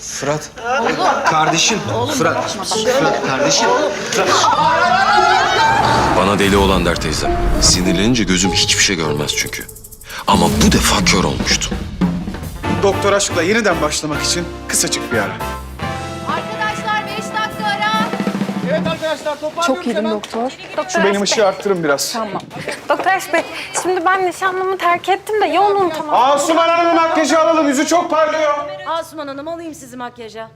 Fırat. Kardeşim. Fırat. Fırat kardeşim. Bana deli olan der teyzem. Sinirlenince gözüm hiçbir şey görmez çünkü. Ama bu defa kör olmuştum. Doktor aşkla yeniden başlamak için kısacık bir ara. Çok iyiydim doktor. Şu benim ışığı arttırın biraz. Tamam. Doktor Aşk Bey, şimdi ben nişanlımı terk ettim de yoğunum tamam. Asuman Hanım'ın makyajı alalım. Yüzü çok parlıyor. Asuman Hanım alayım sizi makyaja.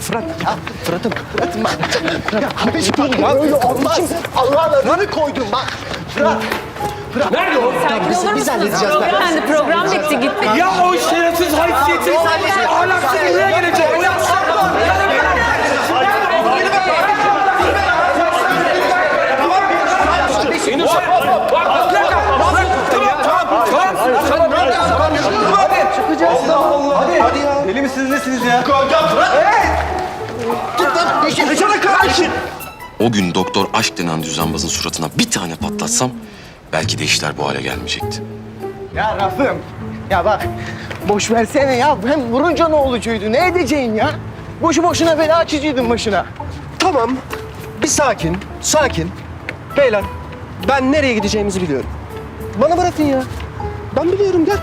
Fırat ya Fırat'ım Fırat'ım bak. Ya kardeşim dur ya öyle olmaz. Allah'ın adını koydum bak. Fırat. Fırat. Nerede o? Tamam biz, biz halledeceğiz ben. Efendim program bitti gitti. Ya o şerefsiz, haysiyetsiz, ahlaksız buraya gelecek. O yapsa... Deli misiniz nesiniz ya? Geçene kardeşim. O gün doktor aşk denen düzenbazın suratına bir tane patlatsam belki de işler bu hale gelmeyecekti. Ya Rafım. Ya bak boş versene ya. Hem vurunca ne olacaktı? Ne edeceğin ya? Boşu boşuna bela açıcıydın başına. Tamam. Bir sakin, sakin. Beyler, ben nereye gideceğimizi biliyorum. Bana bırakın ya. Ben biliyorum, gel.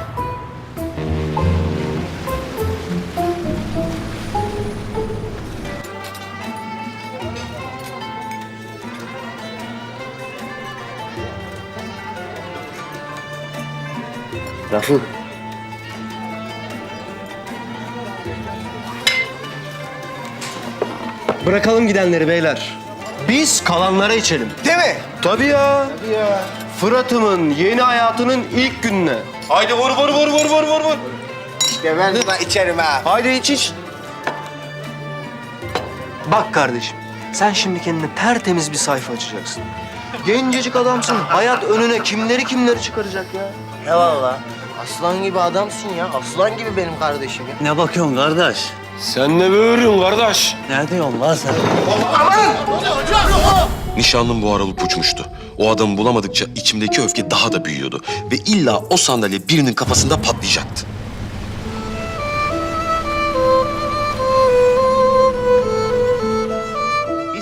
Rafım. Bırakalım gidenleri beyler. Biz kalanlara içelim. Değil mi? Tabii ya. Fırat'ımın yeni hayatının ilk gününe. Haydi vur vur vur vur vur vur vur. İşte ben buna içerim ha. Haydi iç iç. Bak kardeşim, sen şimdi kendine tertemiz bir sayfa açacaksın. Gencecik adamsın. Hayat önüne kimleri kimleri çıkaracak ya. Eyvallah. Aslan gibi adamsın ya. Aslan gibi benim kardeşim ya. Ne bakıyorsun kardeş? Sen ne böğürün kardeş? Ne diyorsun lan sen? Nişanlım bu aralık uçmuştu. O adamı bulamadıkça içimdeki öfke daha da büyüyordu. Ve illa o sandalye birinin kafasında patlayacaktı.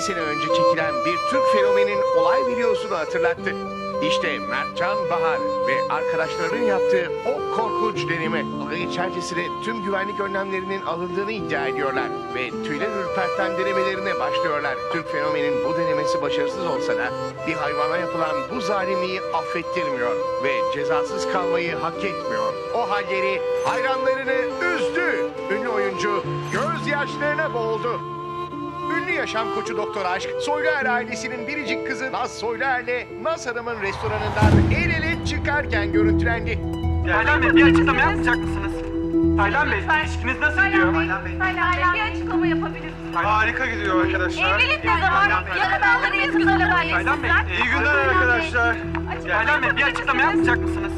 bir sene önce çekilen bir Türk fenomenin olay videosunu hatırlattı. İşte Mertcan Bahar ve arkadaşlarının yaptığı o korkunç deneme. İçercesine tüm güvenlik önlemlerinin alındığını iddia ediyorlar ve tüyler ürperten denemelerine başlıyorlar. Türk fenomenin bu denemesi başarısız olsa da bir hayvana yapılan bu zalimliği affettirmiyor ve cezasız kalmayı hak etmiyor. O halleri hayranlarını üzdü. Ünlü oyuncu gözyaşlarına boğuldu. Ünlü yaşam koçu Doktor Aşk, Soyluer ailesinin biricik kızı Naz Soyluer'le Naz Hanım'ın restoranından el ele çıkarken görüntülendi. Taylan Bey bir açıklama yapmayacak mısınız? Taylan Bey ilişkiniz nasıl gidiyor? Hala bir açıklama yapabilirsiniz. Harika gidiyor arkadaşlar. Evlilik ne zaman? Yarın ağlarıyız güzel Taylan Bey haberleşsinler. iyi günler arkadaşlar. Taylan Bey bir açıklama yapmayacak mısınız?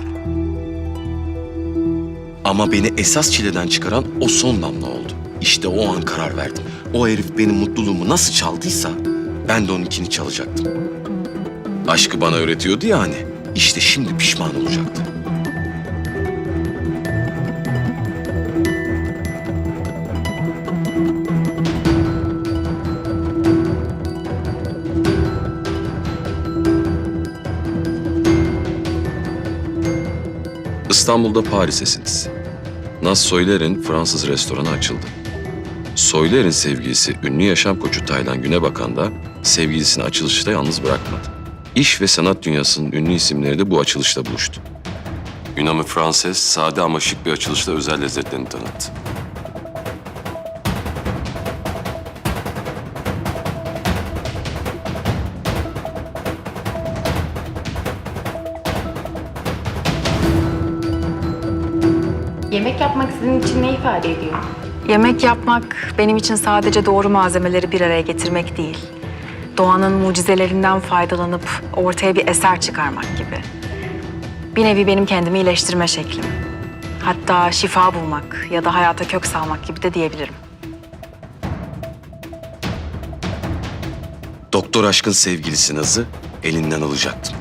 Ama beni esas çileden çıkaran o son damla oldu. İşte o an karar verdim. O herif benim mutluluğumu nasıl çaldıysa ben de onunkini çalacaktım. Aşkı bana öğretiyordu ya hani. İşte şimdi pişman olacaktı. İstanbul'da Paris'esiniz. Naz Soyler'in Fransız restoranı açıldı. Soyler'in sevgilisi ünlü yaşam koçu Taylan Günebakan da sevgilisini açılışta yalnız bırakmadı. İş ve sanat dünyasının ünlü isimleri de bu açılışta buluştu. Ünamı Franses sade ama şık bir açılışla özel lezzetlerini tanıttı. Yemek yapmak sizin için ne ifade ediyor? Yemek yapmak benim için sadece doğru malzemeleri bir araya getirmek değil. Doğanın mucizelerinden faydalanıp ortaya bir eser çıkarmak gibi. Bir nevi benim kendimi iyileştirme şeklim. Hatta şifa bulmak ya da hayata kök salmak gibi de diyebilirim. Doktor aşkın sevgilisi Naz'ı elinden alacaktım.